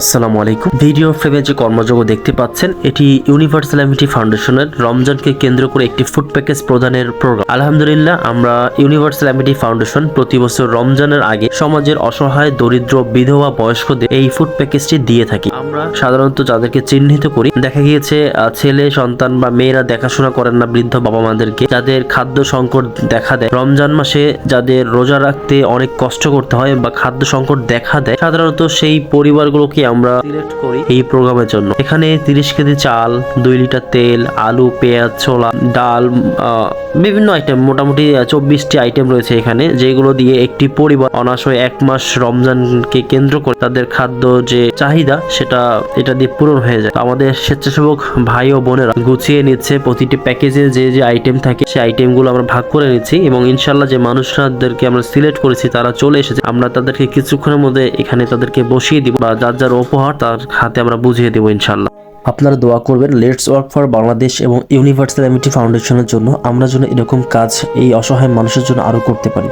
আসসালামু আলাইকুম। ভিডিও ফ্রেমে যে কর্মযোগ্য দেখতে পাচ্ছেন, এটি ইউনিভার্সাল অ্যামিটি ফাউন্ডেশনের রমজানকে কেন্দ্র করে একটি ফুড প্যাকেজ প্রদানের প্রোগ্রাম আলহামদুলিল্লাহ, আমরা ইউনিভার্সাল অ্যামিটি ফাউন্ডেশন প্রতি বছর রমজানের আগে সমাজের অসহায়, দরিদ্র, বিধবা, বয়স্কদের এই ফুড প্যাকেজটি দিয়ে থাকি। আমরা সাধারণত যাদেরকে চিহ্নিত করি, দেখা গিয়েছে ছেলে, সন্তান বা মেয়েরা দেখাশোনা করেন না বৃদ্ধ বাবা মাদেরকে, যাদের খাদ্য সংকট দেখা দেয়। রমজান মাসে যাদের রোজা রাখতে অনেক কষ্ট করতে হয় বা খাদ্য সংকট দেখা দেয়, সাধারণত সেই পরিবারগুলোকে আমরা সিলেক্ট করি এই প্রোগ্রামের জন্য। এখানে তিরিশ কেজি চাল, দুই লিটার তেল, আলু, পেঁয়াজ, ছোলা, ডাল বিভিন্ন আইটেম মোটামুটি চব্বিশটি আইটেম রয়েছে এখানে, যেগুলো দিয়ে একটি পরিবার অনাশয় এক মাস রমজানকে কেন্দ্র করে তাদের খাদ্য যে চাহিদা, সেটা, এটা দিয়ে পূরণ হয়ে যায়। আমাদের স্বেচ্ছাসেবক ভাই ও বোনেরা গুছিয়ে নিচ্ছে প্রতিটি প্যাকেজে যে যে আইটেম থাকে, সেই আইটেমগুলো আমরা ভাগ করে নিচ্ছি এবং ইনশাল্লাহ যে মানুষরাদেরকে আমরা সিলেক্ট করেছি, তারা চলে এসেছে। আমরা তাদেরকে কিছুক্ষণের মধ্যে এখানে তাদেরকে বসিয়ে দিব বা যার যার উপহার, তার হাতে আমরা বুঝিয়ে দেবো ইনশাল্লাহ আপনারা দোয়া করবেন লেটস ওয়ার্ক ফর বাংলাদেশ এবং ইউনিভার্সাল এমিটি ফাউন্ডেশনের জন্য আমরা যেন এরকম কাজ এই অসহায় মানুষের জন্য আরও করতে পারি।